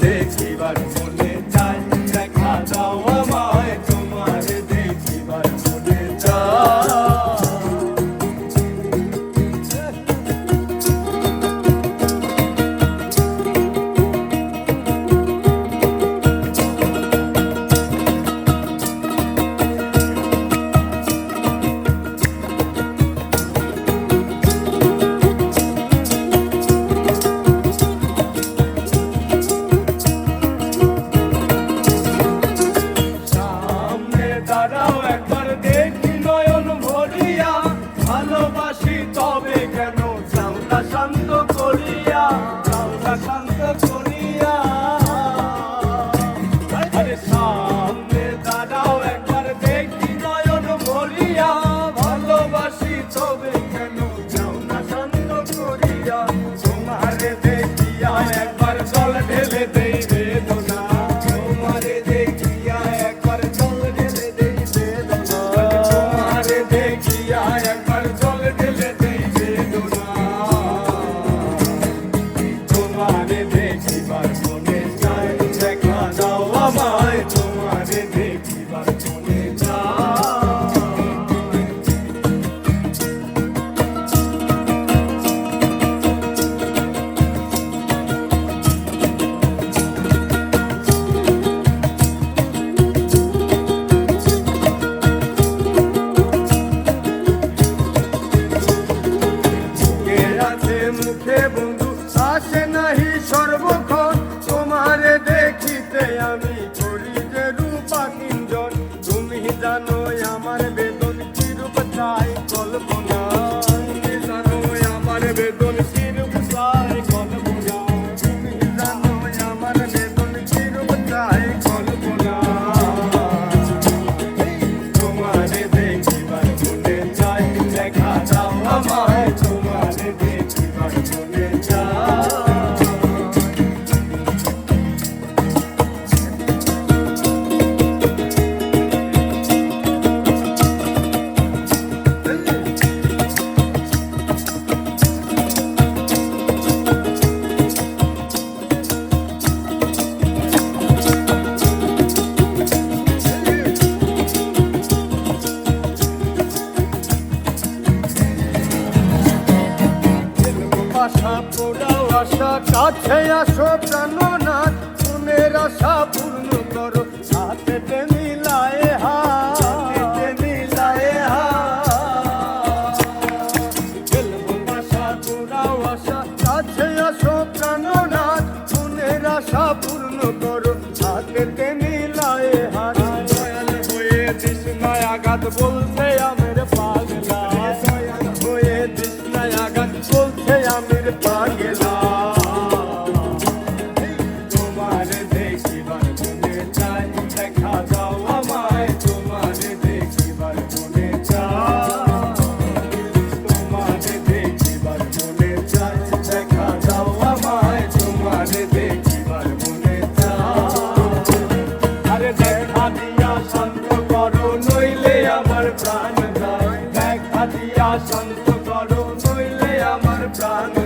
দেখি বাড়ি আমার বেদ আশা পোড়াও আশা কাছে আসো প্রাণনাথ মনের আশা পূর্ণ করো হাতে মিলায়ে হাতে। মিলায়ে হাত। আশা পোড়াও আশা কাছে আসো প্রাণনাথ মনের আশা পূর্ণ করো হাতে মিলায়ে হাত। দয়াল হয়ে তৃষ্ণায় আঘাত বলছে। the tongue.